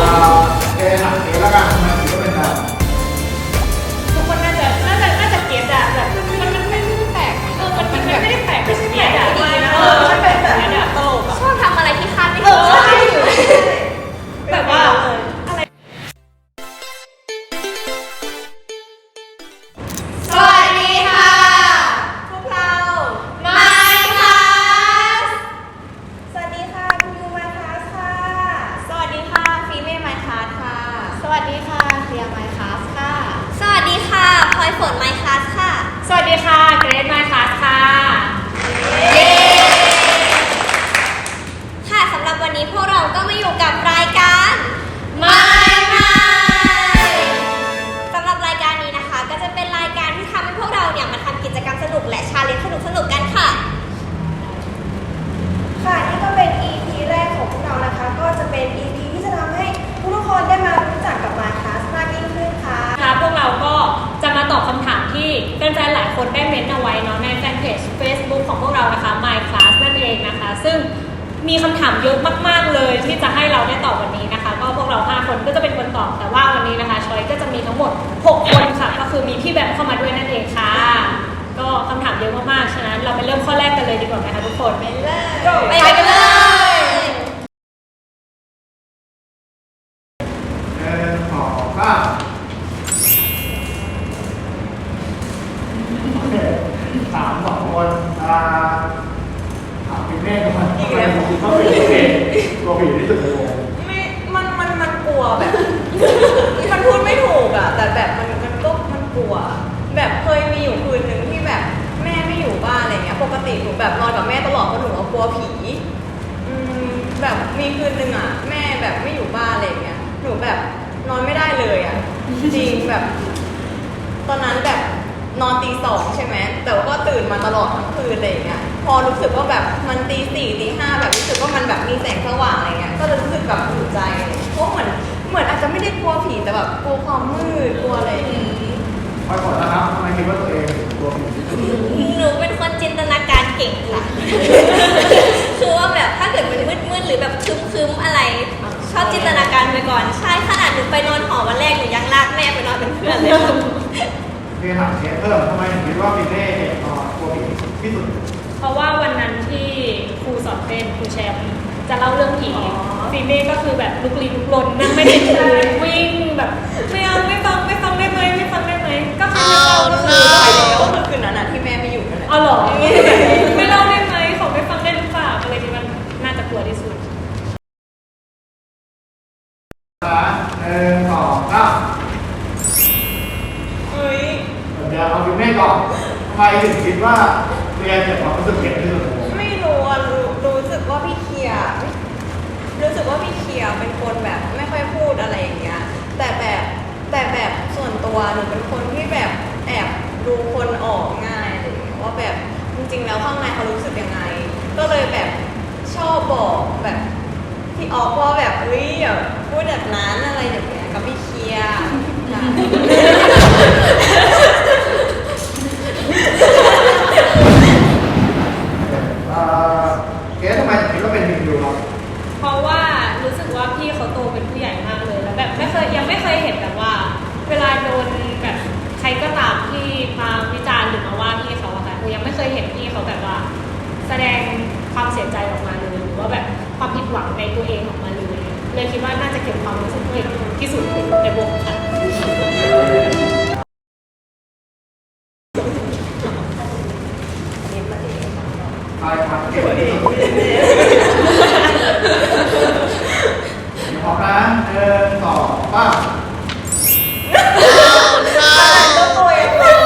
อ่าเอถามเอแล้วกันทำไมถึงก็เป็นแบบทุกคนน่าจะน่าจะน่าจะเก็ตอะแบบมันมันมันไม่ได้แปลกเออมันมันไม่ได้แปลกแบบเก็ตอะเออมันเป็นแบบนี้อะตลกอะชอบทำอะไรที่คาดไม่ถึงแบบว่า ค่ะ เกรซมค์คลา มีคำถามเยอะมาก ๆ เลยที่จะให้เราได้ตอบวันนี้นะคะ ก็พวกเรา 5 คนก็จะเป็นคนตอบ แต่ว่าวันนี้นะคะชอยก็จะมีทั้งหมด 6 คนค่ะ ก็คือมีพี่แบมเข้ามาด้วยนั่นเองค่ะ ก็คำถามเยอะมาก ๆ ฉะนั้นเราไปเริ่มข้อแรกกันเลยดีกว่าไหมคะทุกคนไปกันเลย เออสองสามโอเคถามสองคนอ่าถามพี่เมฆก่อนทำไมถึงคิดว่าเป็นพี่เมฆตัวผีที่สุดในวง ไม่มันมันมันกลัวแบบ มันพูดไม่ถูกอะ แต่แบบมันมันก็มันกลัว แบบเคยมีอยู่คืนหนึ่งที่แบบแม่ไม่อยู่บ้านอะไรเงี้ย ปกติหนูแบบนอนกับแม่ตลอดเพราะหนูว่ากลัวผี อืมแบบ มีคืนหนึ่งอะ แม่แบบไม่อยู่บ้านอะไรเงี้ยหนูแบบนอนไม่ได้เลยอะ จริงแบบ ตอนนั้นแบบนอนตีสองใช่ไหมแต่ว่าก็ตื่นมาตลอดทั้งคืนอะไรอย่างเงี้ยพอรู้สึกว่าแบบมันตีสี่ตีห้าแบบรู้สึกว่ามันแบบมีแสงสว่างอะไรเงี้ยก็เลยรู้สึกแบบอุ่นใจเพราะเหมือนเหมือนอาจจะไม่ได้กลัวผีแต่แบบกลัวความมืดกลัวอะไรอย่างงี้ พอยก่อนนะครับทำไมคิดว่าตัวเองตัวผีที่สุดหนูเป็นคนจินตนาการเก่งค่ะ คือว่าแบบถ้าเกิดมันมืดๆหรือแบบคึมๆอะไร ชอบจินตนาการไปก่อน ใช่ขนาดหนูไปนอนหอวันแรกหนูยังลากแม่ไปนอนเป็นเพื่อนเลยค่ะพี่ถามเชฟเพิ่มทำไมถึงคิดว่าพี่เมฆเนี่ยตัวผีที่สุด เพราะว่าวันนั้นที่ครูสอนเต้นครูแชมป์จะเล่าเรื่องผีฟีเม่ก็คือแบบลุกลี้ลุกลนนั่งไม่ได้ตื่นวิ่งแบบไม่เอาไม่ฟัง ก็คือไม่เอาก็คือไปแล้วก็คือคืนนั้นอะที่แม่ไม่อยู่นั่นแหละเอาเหรอไม่เล่าได้ไหมขอไม่ฟังได้หรือเปล่าอะไรที่มันน่าจะกลัวที่สุด สามหนึ่งสองสามเฮ้ยเดี๋ยวเอาพี่เมฆก่อนทำไมถึงคิดว่าเรียนเนี่ยความรู้สึกเก่งที่สุดในวงไม่รู้อะรู้รู้สึกว่าพี่เคียร์รู้สึกว่าพี่เคียร์เป็นคนแบบไม่ค่อยพูดอะไรอย่างเงี้ยแต่แบบแต่แบบส่วน ตัวหนูเป็นคนที่แบบแอบดูคนออกง่ายเลยว่าแบบจริงๆแล้วข้างในเขารู้สึกยังไง ก็เลยแบบชอบบอกแบบพี่ออกว่าแบบเฮ้ยอย่าพูดแบบนั้นอะไรอย่างเงี้ยกับพี่เคียร์ค่ะเอ่อเกสทำไมถึงคิดว่าเป็นมินยูครับ เพราะว่ารู้สึกว่าพี่เขาโตเป็นผู้ใหญ่มากเลยแล้วแบบไม่เคยยังไม่เคยเห็นแบบว่า เวลาโดนแบบใครก็ตามที่มาวิจารณ์หรือมาว่าพี่เขาอะค่ะคือยังไม่เคยเห็นพี่เขาแบบว่า แสดงความเสียใจออกมาเลยหรือว่าแบบความผิดหวังในตัวเองออกมาเลย เลยคิดว่าน่าจะเก็บความรู้สึกตัวเองที่สุดในวงค่ะ ใครครับเก่งที่สุดพร้อมนะหนึ่งสองสาม ก็โตยังเป็น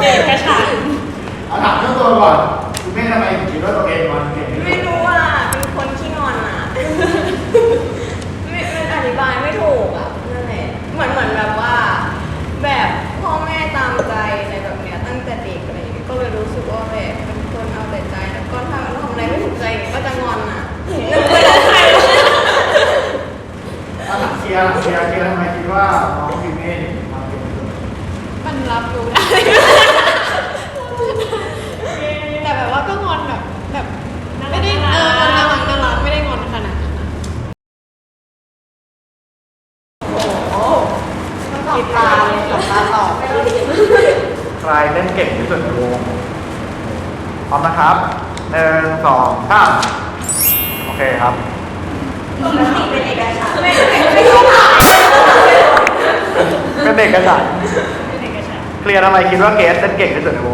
เด็กกระชาก เอาถามเรื่องตัวก่อนคุณแม่ทำไมถึงคิดว่าตัวเองมันเก่งที่สุ ไม่ ด รู้อะ เป็นคนขี้งอนอะ ไม่มันอธิบายไม่ถูกอะ นั่นแหละ เหมือนเหมือนแบบว่า แบบพ่อแม่ตามใจอะไรแบบเนี้ยตั้งแต่เด็กอะไรอย่างเงี้ย ก็เลยรู้สึกว่าแบบเป็นคนเอาแต่ใจ แล้วก็ถ้าทำอะไรไม่ถูกใจเนี่ยก็จะงอนอะนึกไปแล้วใคร เอาถามเชียร์เชียร์เชียร์ทำไมคิด ว่าน้องพี่เมฆมันเก่งที่สุดมันรับรู้ได้ แต่แบบว่าก็งอนแบบแบบ พร้อมนะครับหนึ่งสองสามโอเคครับ ปกติเป็นเอกฉันท์ไม่ เป็นเด็กกระสันเป็นเอกฉันท์เคลียร์ทำไมคิดว่าเกสเต้นเก่งที่สุดในวง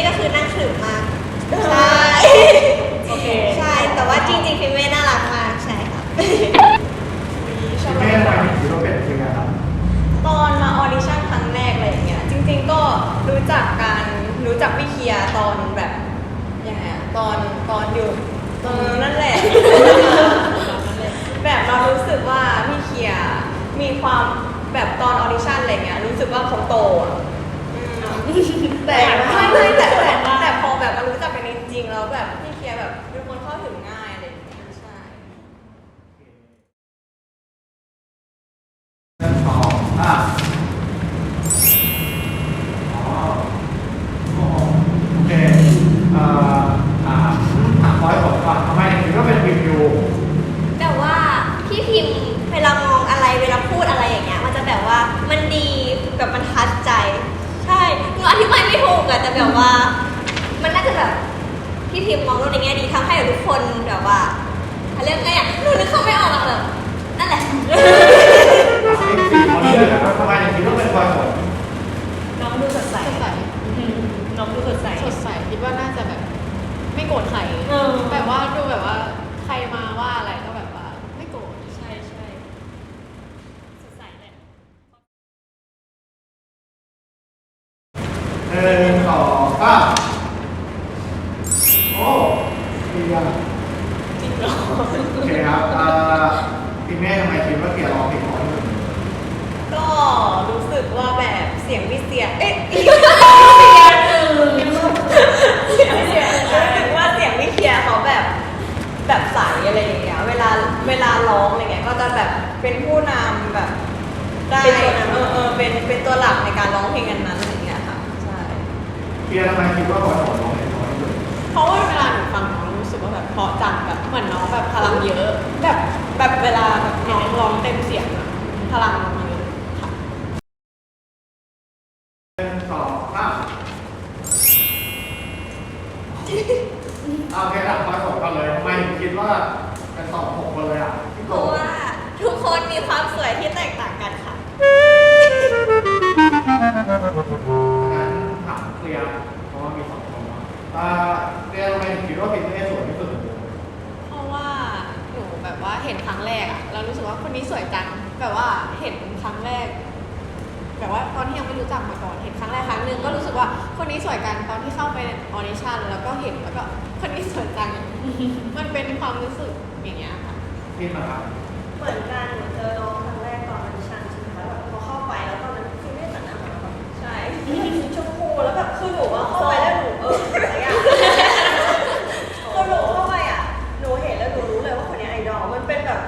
ม่ก็คือนั่งขรึมมากใช่โอเค ใช่ แต่ว่าจริงๆฟิเม่น่ารักมากใช่ค่ะฟิเม่ทำไมถึงคิดว่าเป็นฟิเม่ครับตอนมาออดิชั่นครั้งแรกอะไรอย่างเงี้ยจริง ๆก็รู้จักการรู้จักพี่เคียร์ตอนแบบยังไงอะตอนตอนอยู่ตอนนั่นแหละ แบบเรารู้สึกว่าพี่เคียร์มีความแบบตอนออดิชั่นอะไรเงี้ยรู้สึกว่าเขาโตอะอืมแต่ไม่ ไม่แต่แต่แต่พอแบบมารู้จักกันจริงๆแล้วแบบพี่เคียร์แบบเป็นคนเข้าถึงง่ายอะไรอย่างเงี้ยใช่ หนึ่งสองสามอ๋อโอ้โหโอเคเอ่อถามถามพลอยฝนก่อนทำไมถึงคิดว่าเป็นวิวยู แบบว่าพี่พิมพ์เวลามองอะไรเวลาพูดอะไรอย่างเงี้ยมันจะแบบว่ามันดีแบบมันทัดใจ ใช่หนูอธิบายไม่ถูกอะแต่แบบว่า มันน่าจะแบบพี่พิมพ์มองโลกในแง่ดีทำให้แบบทุกคนแบบว่าเขาเรียกไงอะหนูนึกเขาไม่ออกอะแบบนั่นแหละสี่คนเลือกนะครับทำไมถึงคิดว่าเป็นพลอยฝนน้องดูสดใสสดใสอืมน้องดูสดใส สดใสคิดว่าน่าจะแบบ ไม่โกรธใครเออ แบบว่าดูแบบว่าใครมาว่าอะไรก็แบบว่าไม่โกรธ ใช่ใช่สดใสเลย หนึ่งสองสามโอ้ เคลียร์จริงหรอโอเคครับเอ่อพี่เม่ทำไมคิดว่าเกียร์ร้องเพลงเพราะที่สุดก็รู้สึกว่าแบบเสียงพี่เสียงเอ๊ะเสียงเสียงวิเสียงรู้สึกว่าเสียงพี่เคียร์เขาแบบแบบใสอะไรอย่างเงี้ยเวลาเวลาร้องอะไรเงี้ยก็จะแบบเป็นผู้นำแบบได้เออเออเป็นเป็นตัวหลักในการร้องเพลงนั้นๆอย่างเงี้ยค่ะใช่เกียร์ทำไมคิดว่าพลอนร้อง ห็นครั้งแรกอะแล้วรู้สึกว่าคนนี้สวยจังแบบว่าเห็นครั้งแรก แบบว่าตอนที่ยังไม่รู้จักมาก่อนเห็นครั้งแรกครั้งหนึ่งก็รู้สึกว่าคนนี้สวยกันตอนที่เข้าไปออดิชั่นแล้วก็เห็นแล้วก็คนนี้สวยจังมันเป็นความรู้สึกอย่างเงี้ยค่ะพี่นะครับเหมือนกันหนูเจอน้องครั้งแรกตอนออดิชั่นใช่ไหมคะแบบพอเข้าไปแล้วตอนนั้นคือไม่แต่งหน้าแบบใช่สีชมพูแล้วแบบคือหนูว่าเข้า แบบ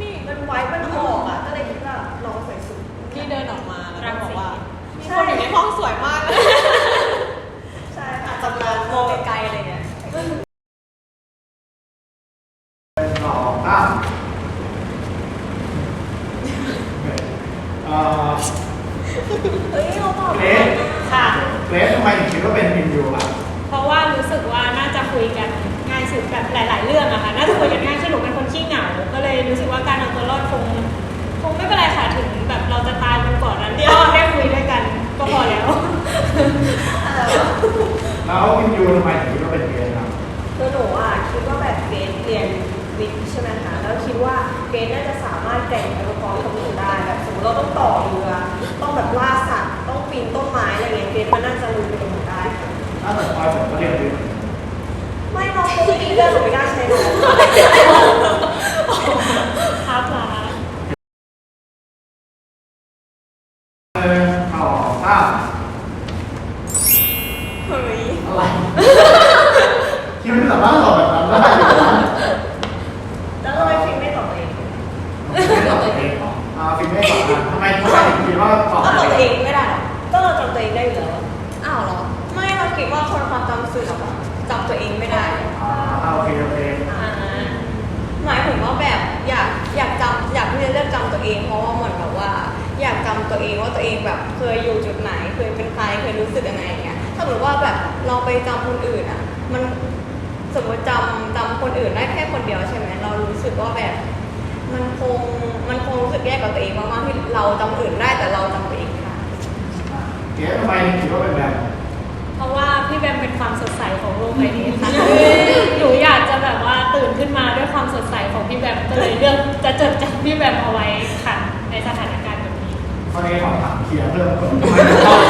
นี่มันไว้มันออกอะ ก็เลยคิดว่าน้องสวยสุดที่เดินออกมาแล้วก็บอกว่ามีใช่คนอยู่ในห้องสวยมากเลย ใช่ค่ะ ตำนานมองไกลๆอะไรเงี้ย หนึ่งสองสามเอ่อ เฮ้ยเราตอบ เกรซ ค่ะ เกรซทำไมถึงคิดว่าเป็นพิมยูอะ เพราะว่ารู้สึกว่าน่าจะคุยกันง่ายสุดแบบหลาย ๆ เรื่องอะค่ะ น่าจะคุยกันง่ายคือหนูเป็นคนขี้เหงา ก็เลยรู้สึกว่าการเอาตัวรอดคง คงไม่เป็นไรค่ะ ถึงแบบเราจะตายกันก่อนนั้นก็ได้คุยด้วยกันก็พอแล้ว แล้วพิมยูทำไมถึงคิดว่าเป็นเกรซครับคือหนูอะคิดว่าแบบเกรดเรียนวิทย์ใช่ไหมคะแล้วคิดว่าเกรดน่าจะสามารถแข่งไปพร้อมๆกับหนูได้แบบสมมติเราต้องต่อเรือต้องแบบล่าสัตว์ต้องปีนต้นไม้อะไรเงี้ยเกรดมันน่าจะลุยไปกับหนูได้ค่ะถ้าเกิดพลอยผมก็เรียนวิทย์ไม่น้องเขาไม่ดีเรื่องหนูไม่กล้าใช้น้องครับลาหนึ่งสองสาม สามารถตอบแบบนั้นได้แล้วทำไมฟิล์มไม่ตอบตัวเองไม่ตอบตัวเองเหรออ่าฟิล์มไม่ตอบทำไมทำไมถึงคิดว่าตอบเอาตอบตัวเองไม่ได้หรอก็เราจำตัวเองได้อยู่แล้ว อ้าวเหรอ ไม่เราคิดว่าคนความจำเสื่อมอะจำตัวเองไม่ได้อ่าโอเคโอเคอ่าหมายถึงว่าแบบอยากอยากจำอยากที่จะเลือกจำตัวเอง เพราะว่าเหมือนแบบว่า อยากจำตัวเองว่าตัวเองแบบเคยอยู่จุดไหนเคยเป็นใครเคยรู้สึกยังไงอย่างเงี้ยถ้าสมมติว่าแบบเราไปจำคนอื่นอะ มัน สมมติจำจำคนอื่นได้แค่คนเดียวใช่ไหมเรารู้สึกว่าแบบ มันคงมันคงรู้สึกแย่กับตัวเองมากๆที่เราจำคนอื่นได้แต่เราจำตัวเองไม่ได้เก๋ทำไมถึงคิดว่าเป็นแบบเพราะว่าพี่แบมเป็นความสดใสของโลกใบนี้ค่ะ หนูอยากจะแบบว่าตื่นขึ้นมาด้วยความสดใสของพี่แบมก็เลยเลือกจะจดจำพี่แบมเอาไว้ค่ะ ในสถานการณ์แบบนี้ ข้อนี้ขอถามเคลียร์เพิ่มก่อนทำไมถึงตอบ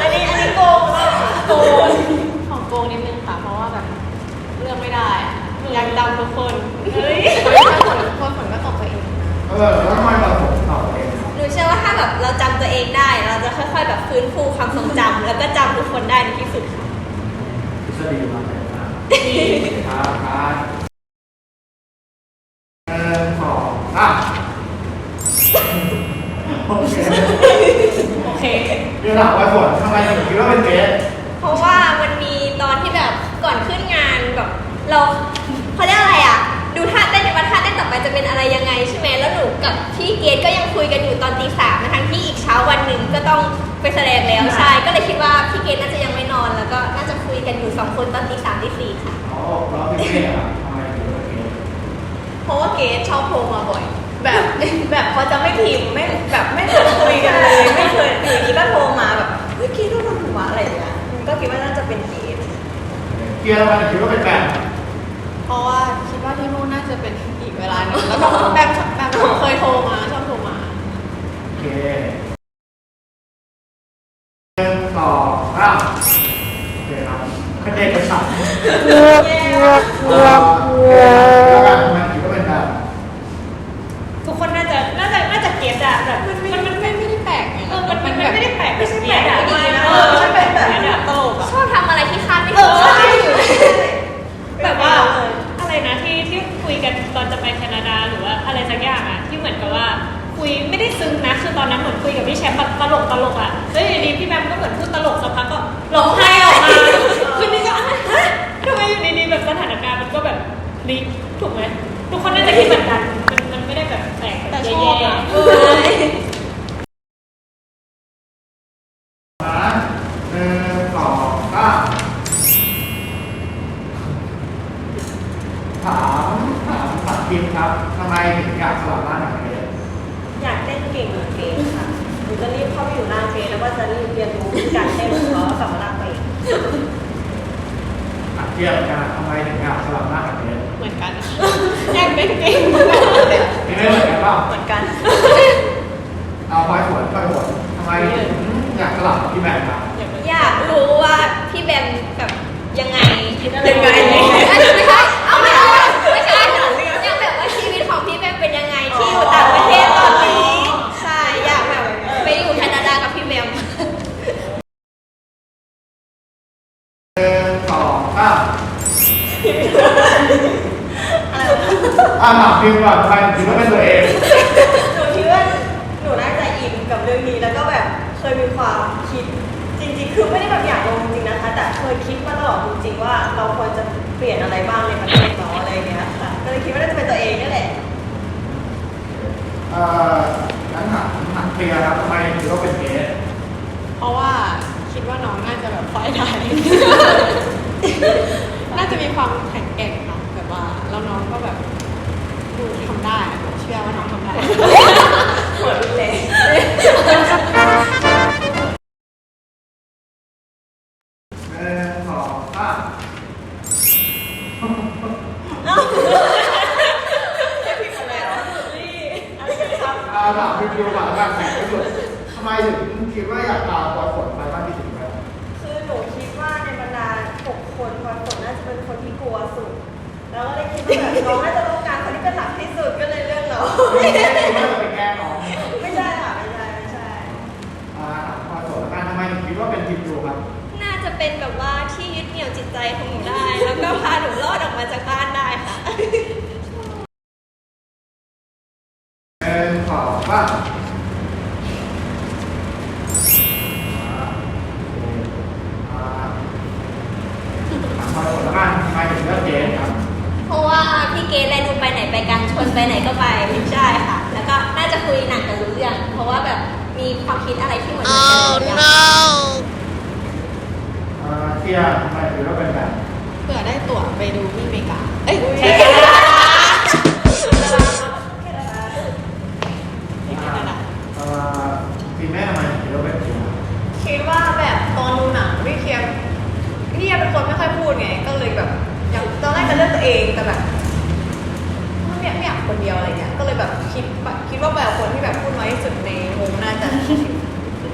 อันนี้อันนี้โกงแล้ว โกงของโกงนิดนึงค่ะ เพราะว่าแบบเลือกไม่ได้อะอยากจำทุกคนเฮ้ยถ้าผลคนผลก็ตกตัวเอง เออแล้วทำไมเราถึงตอบตัวเอง หนูเชื่อว่าถ้าแบบเราจำตัวเองได้ เราจะค่อยๆแบบฟื้นฟูความทรงจำแล้วก็จำทุกคนได้ในที่สุดค่ะ ทฤษฎีมาเลยนะครับครับหนึ่งสองสามโอเค โอเค เดี๋ยวถามว่าผลทำไมถึงคิดว่าเป็นเกส เพราะว่ามันมีตอนที่แบบก่อนขึ้นงานแบบเราเขาเรียกอะไรอะ ดูท่าเต้นในวันท่าเต้นต่อไปจะเป็นอะไรยังไงใช่ไหมแล้วหนูกับพี่เกดก็ยังคุยกันอยู่ตอนตีสามทั้งที่อีกเช้าวันหนึ่งก็ต้องไป แสดงแล้วใช่ ก็เลยคิดว่าพี่เกดน่าจะยังไม่นอนแล้วก็น่าจะคุยกันอยู่สองคนตอนตีสามตีสี่ค่ะ อ๋อเราเป็นเกสอะทำไมถึงเป็นเกสเพราะว่าเกสชอบโทรมาบ่อย แบบแบบเขาจะไม่พิมพ์ไม่แบบไม่เคยคุยกันเลยไม่เคยอยู่ดีก็โทรมาแบบเฮ้ยเกสก็โทรมาอะไรอย่างเงี้ยก็คิดว่าน่าจะเป็นเกสเกียร์ทำไมถึงคิดว่าเป็นแบบ เพราะว่าคิดว่าที่นู่นน่าจะเป็นอีกเวลาหนึงแล้วก็แบมแบมเคยโทรมาชอบโทรมา โอเคหนึ่งสองสามโอเคครับเป็นเอกฉันท์เออแล้วกันทำไมถึงว่าเป็นแบบ ทุกคนน่าจะน่าจะน่าจะเก็ตอะแบบมันมันมัน ไม่ไม่ได้แปลกไง เออมันมันไม่ได้แปลกแบบเนี้ยอะ ไม่ใช่แปลก เออมันเป็นแบบเนี้ยอะตลกอะ ชอบทำอะไรที่คาดไม่ เอ ถึ อง ใช่ ใช่ แบบว่าอะไรนะที่ที่ คุยกันตอนจะไปแคนาดาหรือว่าอะไรสักอย่างอะที่เหมือนกับว่าคุยไม่ได้ซึ้งนะคือตอนนั้นเหมือนคุยกับพี่แชมป์แบบตลกตลกอะแล้วอยู่ดีพี่แบมก็เหมือนพูดตลกสักพักก็ร้องไห้ออกมาคือนี่ก็ฮะทำไมอยู่ดีๆแบบสถานการณ์มันก็แบบรีถูกไหมทุกคนน่าจะคิดเหมือนกันมันมันไม่ได้แบบแปลกแต่ชแย่อบอะ เออ นะหนึ่งสองสามถามถามถามทีมครับทำไมถึง อยากสลับร่างกับเกสอยากเต้นเก่งเหมือนเกสค่ะหนูจะรีบเข้าไปอยู่หน้าเกสแล้วก็จะรีบเรียนรู้การเต้นของเขาแล้วกลับมาลากไปเองอะเทียบกันทำไมถึงอยากสลับร่างกับเกสเหมือนกันอยากเป็นเก่งเหมือนกันเลยมีไม่เหมือนกันเปล่าเหมือนกันเอาพลอยฝนพลอยฝนทำไมถึงอยากสลับกับพี่แบงค์ครับ อยากรู้ว่าพี่แบมแบบยังไงยังไงไม่ใช่เอา ต่างประเทศตอนนี้ใช่อยากแบบไปอยู่แคนาดากับพี่แบมหนึ่งสองสามอะถามพิมพ์ก่อนทำไมถึงคิดว่าเป็นตัวเองหนูคิดว่าหนูน่าจะอินกับเรื่องนี้แล้วก็แบบเคยมีความคิดจริงๆ คือไม่ได้แบบอยากลงจริงๆนะคะ แต่เคยคิดมาตลอดจริงๆว่าเราควรจะเปลี่ยนอะไรบ้างในประเทศเราอะไรอย่างเงี้ยค่ะก็เลยคิดว่าน่าจะเป็นตัวเองนี่แหละ เอ่องั้นถามถามเคลียร์ครับทำไมถึงว่าเป็นเกส น้องน่าจะต้องการคนที่เป็นหลักที่สุดก็เลยเลือกน้องไม่ใช่ว่าจะไปแกล้งน้องไม่ใช่ค่ะไม่ใช่ไม่ใช่อ่าถามพลอยฝนแล้วกันทำไมถึงคิดว่าเป็นทีมดูครับ น่าจะเเป็นแบบว่าที่ยึดเหนี่ยวจิตใจของหนูได้ แล้วก็พาหนูรอดออกมาจากบ้านได้ค่ะหนึ่งสองสามอ่าถามพลอยฝนแล้วกันทำไมถึงเลือกเจนครับ เพราะว่าพี่เกดและหนูไปไหนไปกันชวนไปไหนก็ไปใช่ค่ะ แล้วก็น่าจะคุยหนังกันรู้เรื่องเพราะว่าแบบมีความคิดอะไรที่เหมือนกันรู้เรื่องอ่าเทียทำไมถึงเลือกเป็นแบบเผื่อได้ตั๋วไปดูที่อเมริกา เอ้ยแค่ เองแต่แบบไม่ไม่อยากคนเดียวอะไรเนี่ยก็เลยแบบคิดคิดว่าแบบคนที่แบบพูดน้อยที่สุดในวงน่าจะ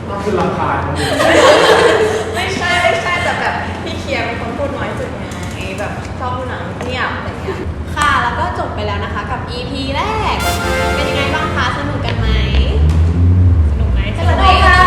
ก็คือลำคาญไม่ใช่ไม่ใช่แต่แบบพี่เคียร์เป็นคนพูดน้อยสุดไงแบบชอบหนังเนี่ยอะไรเงี้ยค่ะแล้วก็จบไปแล้วนะคะกับ EP แรก เป็นยังไงบ้างคะ สนุกกันไหมสนุกไหมสนุกค่ะ